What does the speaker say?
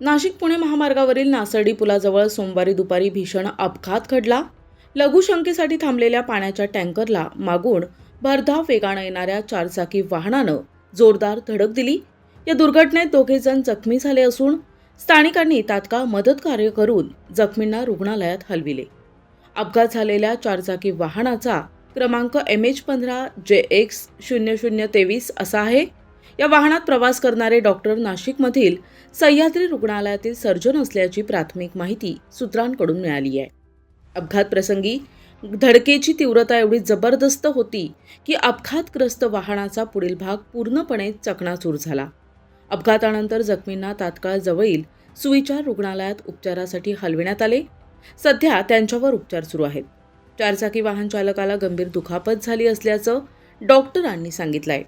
नाशिक पुणे महामार्गावरील नासर्डी पुलाजवळ सोमवारी दुपारी भीषण अपघात घडला. लघुशंकेसाठी थांबलेल्या पाण्याच्या टँकरला मागून भरधाव वेगानं येणाऱ्या चारचाकी वाहनानं जोरदार धडक दिली. या दुर्घटनेत दोघे जण जखमी झाले असून स्थानिकांनी तात्काळ मदत कार्य करून जखमींना रुग्णालयात हलविले. अपघात झालेल्या चारचाकी वाहनाचा क्रमांक एम एच पंधरा जे एक्स शून्य शून्य तेवीस असा आहे. या वाहनात प्रवास करणारे डॉक्टर नाशिकमधील सह्याद्री रुग्णालयातील सर्जन असल्याची प्राथमिक माहिती सूत्रांकडून मिळाली आहे. अपघात प्रसंगी धडकेची तीव्रता एवढी जबरदस्त होती की अपघातग्रस्त वाहनाचा पुढील भाग पूर्णपणे चकणाचूर झाला. अपघातानंतर जखमींना तात्काळ जवळील सुविचार रुग्णालयात उपचारासाठी हलविण्यात आले. सध्या त्यांच्यावर उपचार सुरू आहेत. चारचाकी वाहन चालकाला गंभीर दुखापत झाली असल्याचं डॉक्टरांनी सांगितलंय.